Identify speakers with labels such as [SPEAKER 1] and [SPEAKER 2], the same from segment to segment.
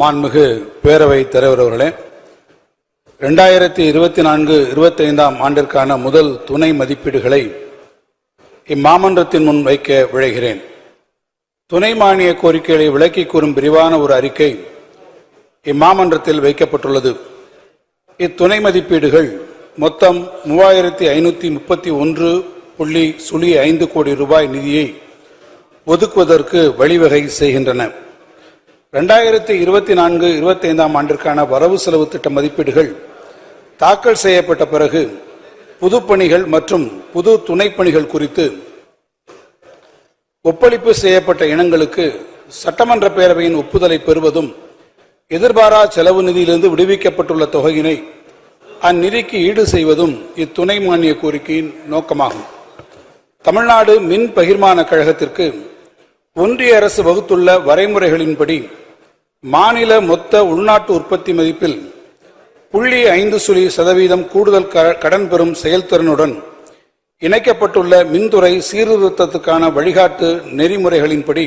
[SPEAKER 1] மாண்புமிகு பேரவை தலைவர் அவர்களே ரெண்டாயிரத்தி இருபத்தி நான்கு இருபத்தைந்தாம் ஆண்டிற்கான முதல் துணை மதிப்பீடுகளை இம்மாமன்றத்தின் முன் வைக்க விழைகிறேன். துணை மானிய கோரிக்கைகளை விளக்கி கூறும் விரிவான ஒரு அறிக்கை இம்மாமன்றத்தில் வைக்கப்பட்டுள்ளது. இத்துணை மதிப்பீடுகள் மொத்தம் மூவாயிரத்தி ஐநூத்தி முப்பத்தி ஒன்று புள்ளி சுழி ஐந்து கோடி ரூபாய் நிதியை ஒதுக்குவதற்கு வழிவகை செய்கின்றன. ரெண்டாயிரத்தி இருபத்தி நான்கு இருபத்தைந்தாம் ஆண்டிற்கான வரவு செலவு திட்ட மதிப்பீடுகள் தாக்கல் செய்யப்பட்ட பிறகு புதுப்பணிகள் மற்றும் புது துணைப்பணிகள் குறித்து ஒப்பளிப்பு செய்யப்பட்ட இனங்களுக்கு சட்டமன்ற பேரவையின் ஒப்புதலை பெறுவதும் எதிர்பாரா செலவு நிதியிலிருந்து விடுவிக்கப்பட்டுள்ள தொகையினை அந்நிதிக்கு ஈடு செய்வதும் இத்துணை மானிய கோரிக்கையின் நோக்கமாகும். தமிழ்நாடு மின் பகிர்மான கழகத்திற்கு ஒன்றிய அரசு வகுத்துள்ள வரைமுறைகளின்படி மாநில மொத்த உள்நாட்டு உற்பத்தி மதிப்பில் புள்ளி ஐந்து சுழி சதவீதம் கூடுதல் க- கடன் பெறும் செயல்திறனுடன் இணைக்கப்பட்டுள்ள மின்துறை சீர்திருத்தத்துக்கான வழிகாட்டு நெறிமுறைகளின்படி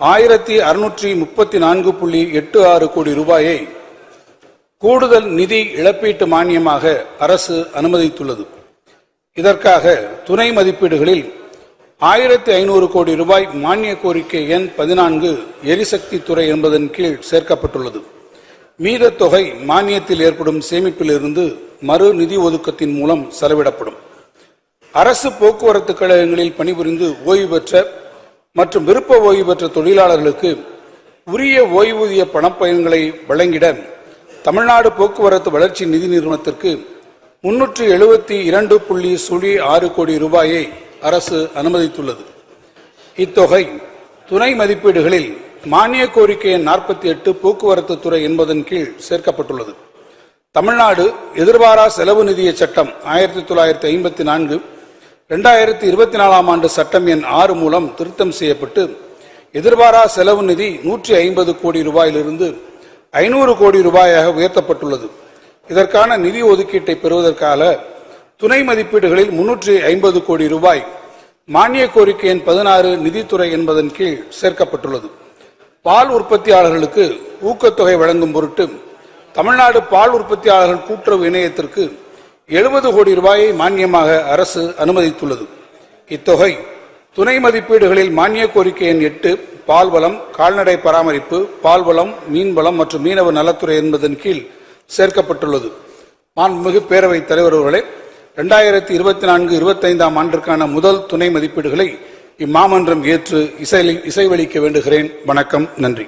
[SPEAKER 1] ஆயிரத்தி அறுநூற்றி முப்பத்தி நான்கு புள்ளி எட்டு ஆறு கோடி ரூபாயை கூடுதல் நிதி இழப்பீட்டு மானியமாக அரசு அனுமதித்துள்ளது. இதற்காக துணை மதிப்பீடுகளில் ஆயிரத்தி ஐநூறு கோடி ரூபாய் மானிய கோரிக்கை எண் பதினான்கு எரிசக்தி துறை என்பதன் கீழ் சேர்க்கப்பட்டுள்ளது. மீத தொகை மானியத்தில் ஏற்படும் சேமிப்பிலிருந்து மறு நிதி ஒதுக்கத்தின் மூலம் செலவிடப்படும். அரசு போக்குவரத்து கழகங்களில் பணிபுரிந்து ஓய்வு பெற்ற மற்றும் விருப்ப ஓய்வு பெற்ற தொழிலாளர்களுக்கு உரிய ஓய்வூதிய பணப்பயன்களை வழங்கிட தமிழ்நாடு போக்குவரத்து வளர்ச்சி நிதி நிறுவனத்திற்கு முன்னூற்று எழுபத்தி இரண்டு புள்ளி சுழி ஆறு கோடி ரூபாயை அரசு அனுமதித்துள்ளது. இத்தொகை துணை மதிப்பீடுகளில் மானிய கோரிக்கை எண் நாற்பத்தி எட்டு போக்குவரத்து துறை என்பதன் கீழ் சேர்க்கப்பட்டுள்ளது. தமிழ்நாடு எதிர்பாரா செலவு நிதிய சட்டம் ஆயிரத்தி தொள்ளாயிரத்தி ஐம்பத்தி நான்கு ரெண்டாயிரத்தி இருபத்தி நாலாம் ஆண்டு சட்டம் எண் ஆறு மூலம் திருத்தம் செய்யப்பட்டு எதிர்பாரா செலவு நிதி நூற்றி ஐம்பது கோடி ரூபாயிலிருந்து ஐநூறு கோடி ரூபாயாக உயர்த்தப்பட்டுள்ளது. இதற்கான நிதி ஒதுக்கீட்டை பெறுவதற்காக துணை மதிப்பீடுகளில் முன்னூற்றி ஐம்பது கோடி ரூபாய் மானிய கோரிக்கை எண் பதினாறு நிதித்துறை என்பதன் கீழ் சேர்க்கப்பட்டுள்ளது. பால் உற்பத்தியாளர்களுக்கு ஊக்கத்தொகை வழங்கும் பொருட்டு தமிழ்நாடு பால் உற்பத்தியாளர்கள் கூட்டுறவு இணையத்திற்கு எழுபது கோடி ரூபாயை மானியமாக அரசு அனுமதித்துள்ளது. இத்தொகை துணை மதிப்பீடுகளில் மானிய கோரிக்கை எண் எட்டு பால்வளம் கால்நடை பராமரிப்பு பால்வளம் மீன்வளம் மற்றும் மீனவ நலத்துறை என்பதன் கீழ் சேர்க்கப்பட்டுள்ளது. மாண்புமிகு பேரவைத் தலைவர் அவர்களே இரண்டாயிரத்தி இருபத்தி நான்கு இருபத்தைந்தாம் ஆண்டிற்கான முதல் துணை மதிப்பீடுகளை இம்மாமன்றம் ஏற்று இசை இசைவளிக்க வேண்டுகிறேன். வணக்கம் நன்றி.